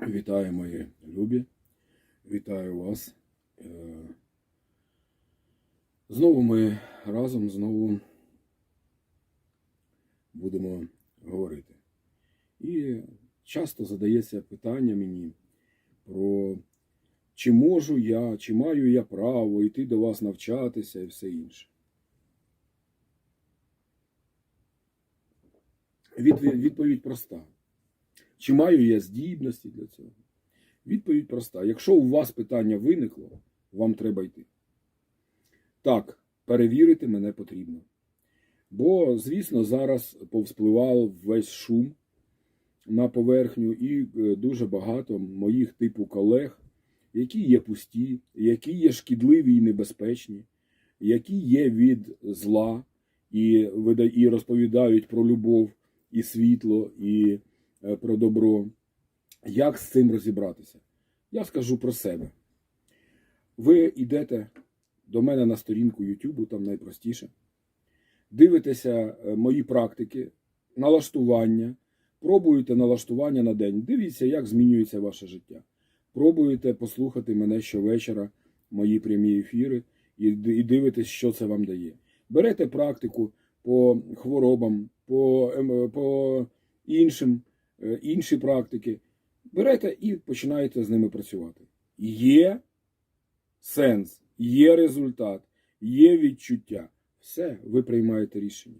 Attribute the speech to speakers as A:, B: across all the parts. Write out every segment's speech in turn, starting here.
A: Вітаю мої любі, вітаю вас. Е, Знову ми разом знову будемо говорити. І часто задається питання мені про чи можу я, чи маю я право йти до вас навчатися і все інше. Відповідь, відповідь проста. Чи маю я здібності для цього? Відповідь проста. Якщо у вас питання виникло, вам треба йти. Так, перевірити мене потрібно. Бо, звісно, зараз повспливав весь шум на поверхню, і е, дуже багато моїх типу колег, які є пусті, які є шкідливі і небезпечні, які є від зла і, розповідають про любов і світло, і про добро. Як з цим розібратися? Я скажу про себе. Ви йдете до мене на сторінку YouTube, там найпростіше. Дивитеся е, мої практики, налаштування, пробуєте налаштування на день. Дивіться, як змінюється ваше життя. Пробуєте послухати мене щовечора, мої прямі ефіри, і дивитесь, що це вам дає. Берете практику по хворобам, по, ем, по іншим, е, інші практики. Берете і починаєте з ними працювати. Є сенс, є результат, є відчуття. Все, ви приймаєте рішення.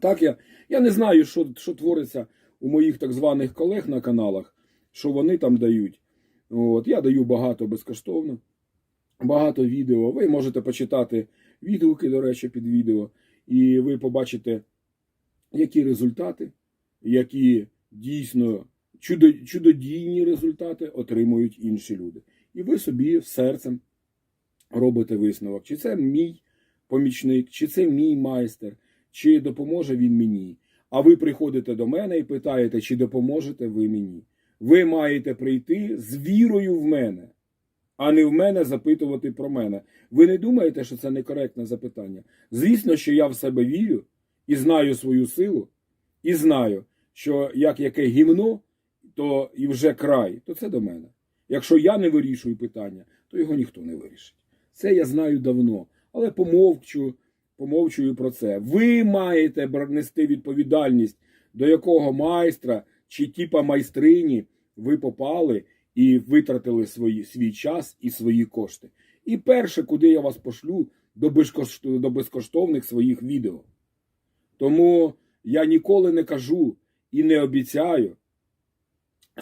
A: Так, я, я не знаю, що, що твориться у моїх так званих колег на каналах, що вони там дають. От, я даю багато безкоштовно, багато відео. Ви можете почитати відгуки, до речі, під відео, і ви побачите, які результати, які дійсно чудо, чудодійні результати отримують інші люди. І ви собі серцем робите висновок, чи це мій помічник, чи це мій майстер, чи допоможе він мені. А ви приходите до мене і питаєте, чи допоможете ви мені. Ви маєте прийти з вірою в мене, а не в мене запитувати про мене. Ви не думаєте, що це некоректне запитання? Звісно, що я в себе вірю і знаю свою силу, і знаю, що як яке гімно, то і вже край, то це до мене. Якщо я не вирішую питання, то його ніхто не вирішить. Це я знаю давно, але помовчу, помовчую про це. Ви маєте нести відповідальність, до якого майстра чи типа майстрині ви попали і витратили свої, свій час і свої кошти. І перше, куди я вас пошлю, до безкоштовних своїх відео. Тому я ніколи не кажу і не обіцяю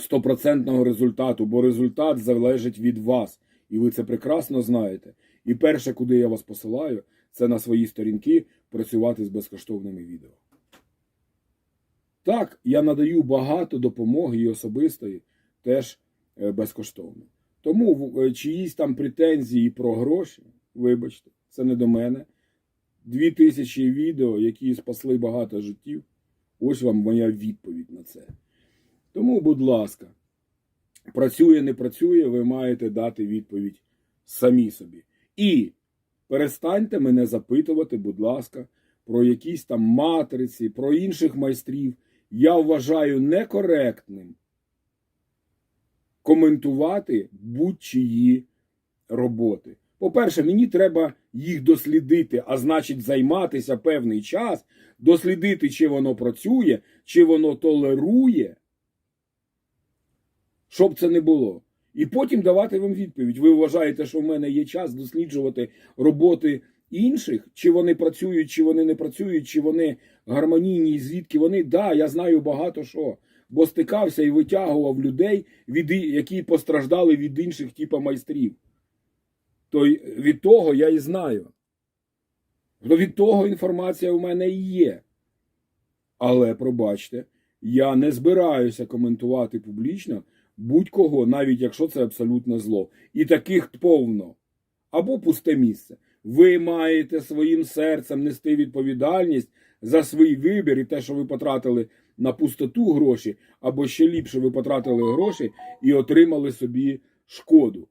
A: стопроцентного результату, бо результат залежить від вас. І ви це прекрасно знаєте. І перше, куди я вас посилаю, це на свої сторінки працювати з безкоштовними відео. Так, я надаю багато допомоги і особистої теж е, безкоштовно. Тому е, чиїсь там претензії про гроші, вибачте, це не до мене. Дві тисячі відео, які спасли багато життів. Ось вам моя відповідь на це. Тому, будь ласка, працює, не працює, ви маєте дати відповідь самі собі. І перестаньте мене запитувати, будь ласка, про якісь там матриці, про інших майстрів. Я вважаю некоректним коментувати будь-чиї роботи. По-перше, мені треба їх дослідити, а значить, займатися певний час, дослідити, чи воно працює, чи воно толерує, щоб це не було. І потім давати вам відповідь. Ви вважаєте, що в мене є час досліджувати роботи інших, чи вони працюють, чи вони не працюють, чи вони гармонійні, звідки вони. Да, я знаю багато що. Бо стикався і витягував людей, які постраждали від інших типа майстрів. То від того я і знаю. То від того інформація у мене і є. Але пробачте, я не збираюся коментувати публічно будь-кого, навіть якщо це абсолютне зло. І таких повно. Або пусте місце. Ви маєте своїм серцем нести відповідальність за свій вибір і те, що ви потратили на пустоту гроші, або ще ліпше ви потратили гроші і отримали собі шкоду.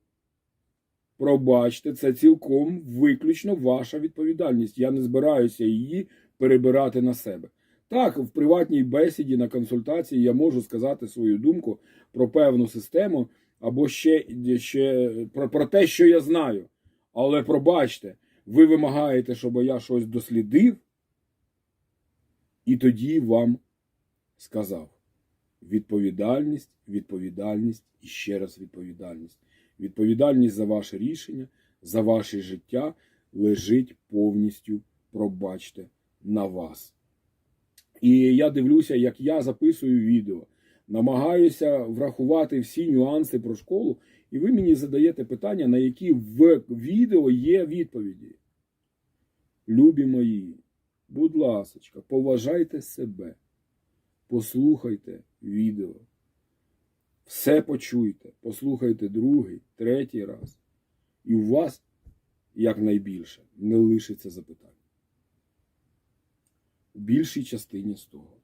A: Пробачте, це цілком виключно ваша відповідальність. Я не збираюся її перебирати на себе. Так, в приватній бесіді на консультації я можу сказати свою думку про певну систему або ще, ще про, про те, що я знаю. Але пробачте, ви вимагаєте, щоб я щось дослідив, і тоді вам сказав. Відповідальність, відповідальність і ще раз відповідальність. Відповідальність за ваше рішення, за ваше життя лежить повністю, пробачте, на вас. І я дивлюся, як я записую відео, намагаюся врахувати всі нюанси про школу, і ви мені задаєте питання, на які в відео є відповіді. Любі мої, будь ласочка, поважайте себе, послухайте відео, все почуйте, послухайте другий, третій раз, і у вас якнайбільше не лишиться запитань в більшій частині з того.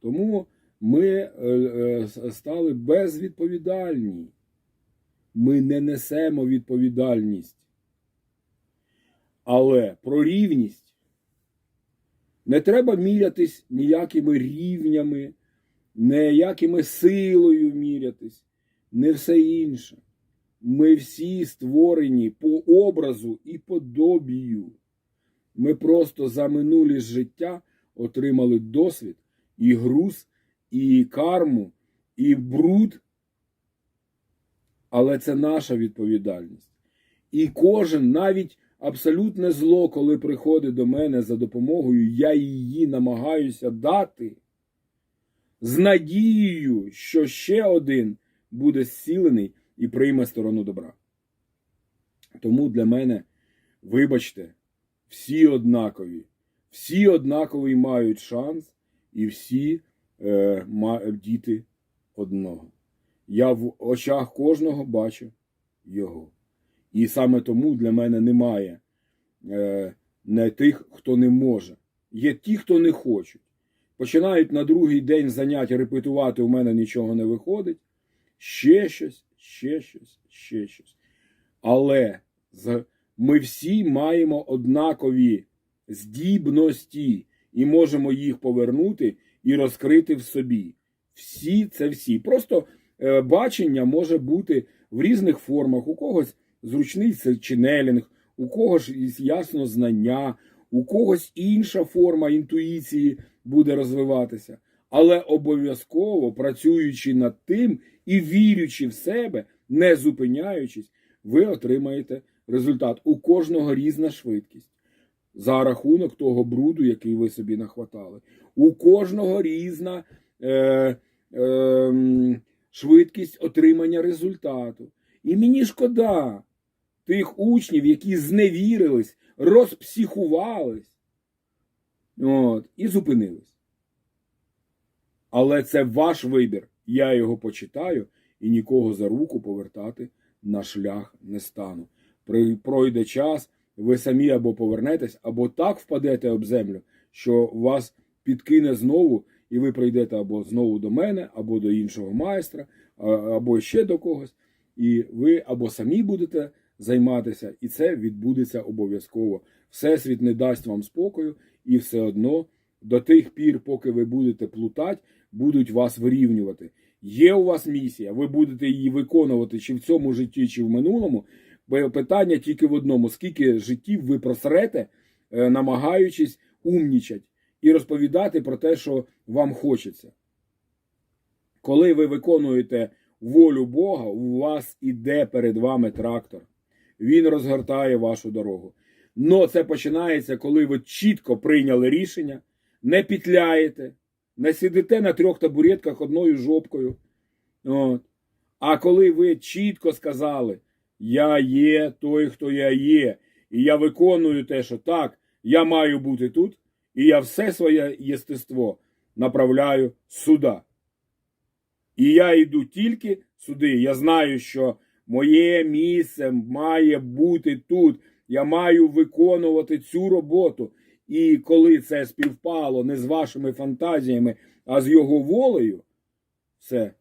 A: Тому ми е, е, стали безвідповідальні. Ми не несемо відповідальність. Але про рівність не треба мірятись ніякими рівнями, ніякими силою мірятись, не все інше. Ми всі створені по образу і подобію. Ми просто за минулі життя отримали досвід, і груз, і карму, і бруд. Але це наша відповідальність. І кожен, навіть абсолютне зло, коли приходить до мене за допомогою, я її намагаюся дати з надією, що ще один буде зцілений і прийме сторону добра. Тому для мене, вибачте, всі однакові. Всі однаковий мають шанс, і всі е, діти одного. Я в очах кожного бачу його. І саме тому для мене немає е, не тих, хто не може. Є ті, хто не хочуть. Починають на другий день занять репетувати, у мене нічого не виходить. Ще щось, ще щось, ще щось. Але ми всі маємо однакові здібності і можемо їх повернути і розкрити в собі. Всі це всі. Просто е, бачення може бути в різних формах. У когось зручний це ченелінг, у когось ясно знання, у когось інша форма інтуїції буде розвиватися. Але обов'язково працюючи над тим і вірячи в себе, не зупиняючись, ви отримаєте результат. У кожного різна швидкість за рахунок того бруду, який ви собі нахватали. У кожного різна е, е, швидкість отримання результату. І мені шкода тих учнів, які зневірились, розпсіхувались от, і зупинились. Але це ваш вибір. Я його почитаю і нікого за руку повертати на шлях не стану. Пройде час, ви самі або повернетесь, або так впадете об землю, що вас підкине знову, і ви прийдете або знову до мене, або до іншого майстра, або ще до когось. І ви або самі будете займатися, і це відбудеться обов'язково. Всесвіт не дасть вам спокою, і все одно до тих пір, поки ви будете плутати, будуть вас вирівнювати. Є у вас місія, ви будете її виконувати чи в цьому житті, чи в минулому. Бо питання тільки в одному: скільки життів ви просрете, е, намагаючись умнічать і розповідати про те, що вам хочеться. Коли ви виконуєте волю Бога, у вас іде перед вами трактор. Він розгортає вашу дорогу. Но це починається, коли ви чітко прийняли рішення, не пітляєте, не сидите на трьох табуретках одною жопкою. От. А коли ви чітко сказали, я є той, хто я є, і я виконую те, що так, я маю бути тут, і я все своє єстество направляю сюди. І я йду тільки сюди. Я знаю, що моє місце має бути тут. Я маю виконувати цю роботу. І коли це співпало не з вашими фантазіями, а з його волею, все.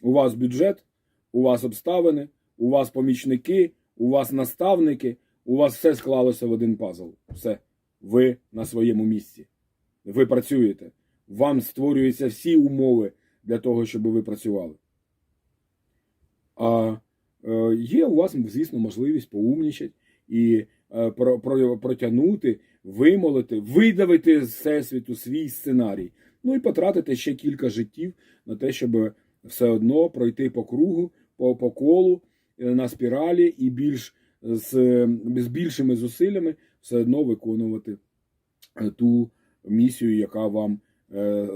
A: У вас бюджет, у вас обставини, у вас помічники, у вас наставники, у вас все склалося в один пазл. Все. Ви на своєму місці. Ви працюєте. вам створюються всі умови для того, щоб ви працювали. А е, є у вас, звісно, можливість поумнічати і е, про, про, протягнути, вимолити, видавити з всесвіту свій сценарій. Ну і потратити ще кілька життів на те, щоб все одно пройти по кругу, по, по колу е, на спіралі і більш з, з більшими зусиллями все одно виконувати е, ту місію, яка вам е,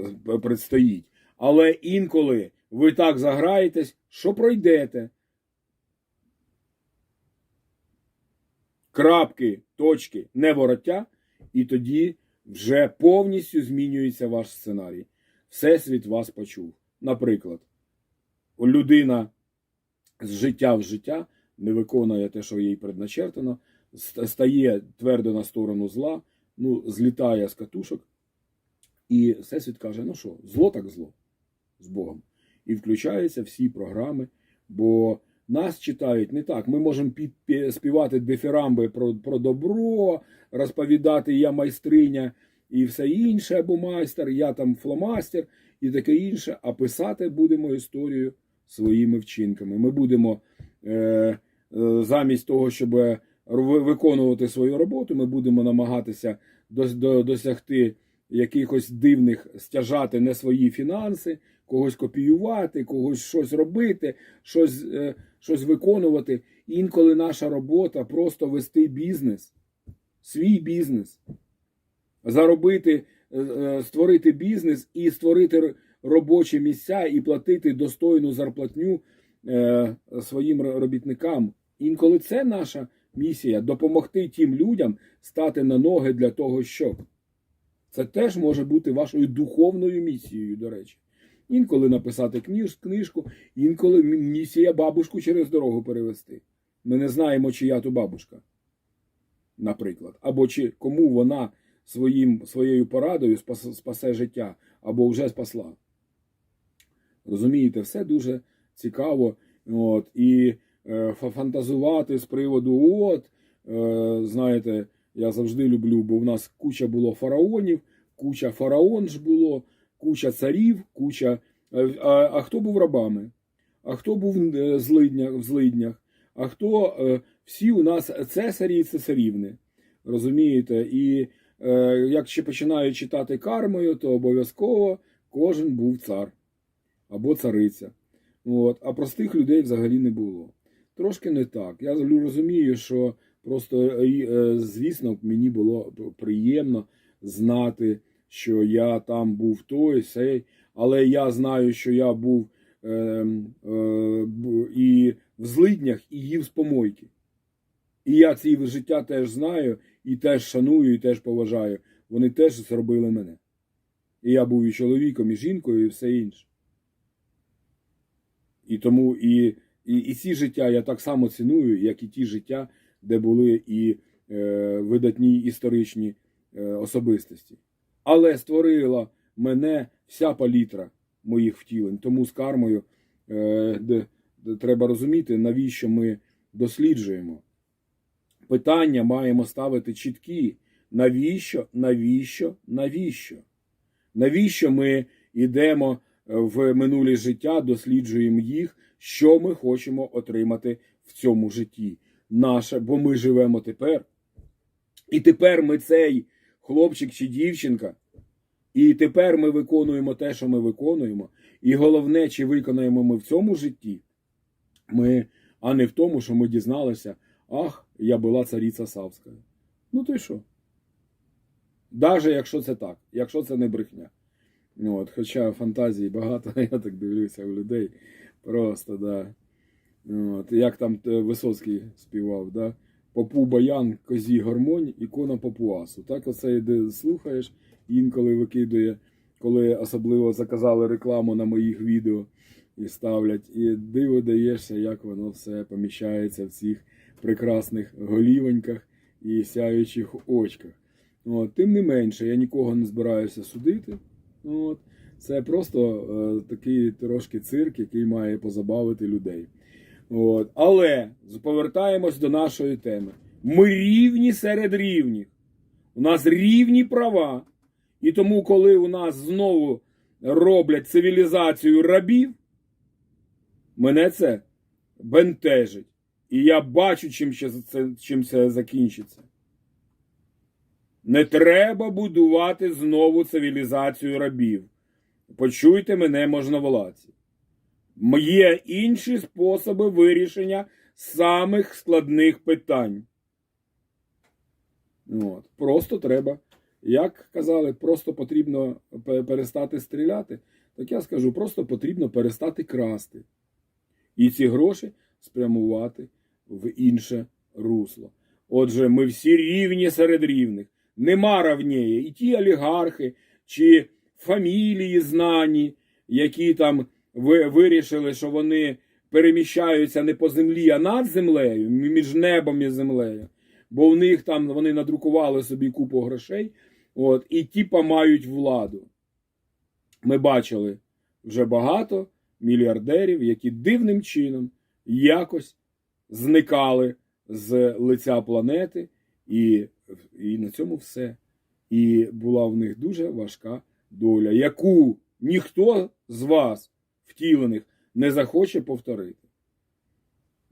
A: предстоїть. Але інколи ви так заграєтесь, що пройдете. Крапки, точки, не вороття, і тоді вже повністю змінюється ваш сценарій. Всесвіт вас почув. Наприклад, людина з життя в життя не виконує те, що їй предначертано, стає твердо на сторону зла, ну, злітає з катушок, і Всесвіт каже: ну що, зло так зло з Богом. І включаються всі програми, бо нас читають не так. Ми можемо співати дифірамби про, про добро, розповідати я майстриня і все інше, або майстер, я там фломастер і таке інше, а писати будемо історію своїми вчинками. Ми будемо е, е, замість того, щоб виконувати свою роботу, ми будемо намагатися дос- до- досягти якихось дивних стяжати не свої фінанси, когось копіювати, когось щось робити, щось, е, щось виконувати. Інколи наша робота просто вести бізнес, свій бізнес, заробити, е, е, створити бізнес і створити робочі місця і платити достойну зарплатню е, своїм робітникам. Інколи це наша місія допомогти тим людям стати на ноги для того, щоб. Це теж може бути вашою духовною місією, до речі. Інколи написати кніж, книжку, інколи місія бабушку через дорогу перевести. Ми не знаємо, чия то бабушка, наприклад, або чи кому вона своїм, своєю порадою спас, спасе життя, або вже спасла. Розумієте, все дуже цікаво. От, і е, фантазувати з приводу, от, е, знаєте, я завжди люблю, бо в нас куча було фараонів, куча фараон ж було, куча царів, куча. е, А, а хто був рабами? А хто був е, в злиднях? А хто е, всі у нас цесарі і цесарівни? Розумієте? І як ще починаю читати кармою, то обов'язково кожен був цар або цариця. От, а простих людей взагалі не було. Трошки не так. Я розумію, що просто, звісно, мені було приємно знати, що я там був той, сей, але я знаю, що я був е, е, і в злиднях, і їв з помойки. І я ці життя теж знаю, і теж шаную, і теж поважаю. Вони теж зробили мене. І я був і чоловіком, і жінкою, і все інше. І тому і, і, і ці життя я так само ціную, як і ті життя, де були і е, видатні історичні е, особистості. Але створила мене вся палітра моїх втілень. Тому з кармою е, де, де треба розуміти, навіщо ми досліджуємо. Питання маємо ставити чіткі. Навіщо, навіщо, навіщо? Навіщо ми йдемо в минулі життя, досліджуємо їх, що ми хочемо отримати в цьому житті. Наше, бо ми живемо тепер. І тепер ми цей хлопчик чи дівчинка, і тепер ми виконуємо те, що ми виконуємо. І головне, чи виконаємо ми в цьому житті, ми, а не в тому, що ми дізналися, ах, я була цариця Савська. Ну й що? Даже якщо це так, якщо це не брехня. Ну, от, хоча фантазії багато, я так дивлюся у людей. Просто, да. Ну, От, як там е, Висоцький співав, да? Попу баян, козі гормонь, ікона папуасу. Так оце йде, слухаєш, інколи викидує, коли особливо заказали рекламу на моїх відео і ставлять, і диво даєшся, як воно все поміщається в цих прекрасних голівоньках і сяючих очках. От, тим не менше, я нікого не збираюся судити. От. Це просто е, такий трошки цирк, який має позабавити людей. От. Але повертаємось до нашої теми. Ми рівні серед рівних. У нас рівні права. І тому, коли у нас знову роблять цивілізацію рабів, мене це бентежить. І я бачу, чим, це, чим це закінчиться. Не треба будувати знову цивілізацію рабів. Почуйте мене, можновладці. Є інші способи вирішення самих складних питань. От. Просто треба, як казали, просто потрібно перестати стріляти. Так я скажу, просто потрібно перестати красти. І ці гроші спрямувати в інше русло. Отже, ми всі рівні серед рівних. Нема равніє. І ті олігархи, чи фамілії знані, які там вирішили, що вони переміщаються не по землі, а над землею, між небом і землею. Бо в них там вони надрукували собі купу грошей, от, і тіпа мають владу. Ми бачили вже багато мільярдерів, які дивним чином якось зникали з лиця планети, і, і на цьому все. І була в них дуже важка доля, яку ніхто з вас, втілених, не захоче повторити.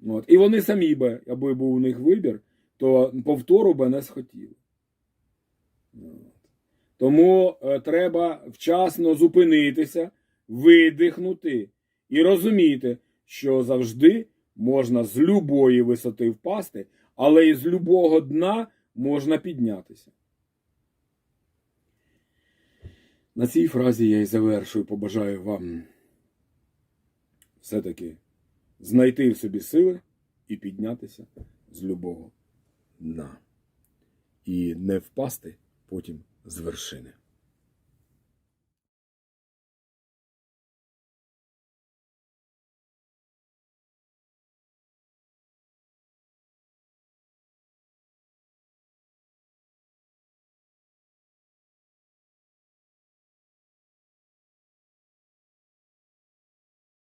A: От. І вони самі би, аби був у них вибір, то повтору би не схотіли. От. Тому е, треба вчасно зупинитися, видихнути і розуміти, що завжди можна з любої висоти впасти, але і з любого дна можна піднятися. На цій фразі я і завершую, побажаю вам все-таки знайти в собі сили і піднятися з любого дна. І не впасти потім з вершини.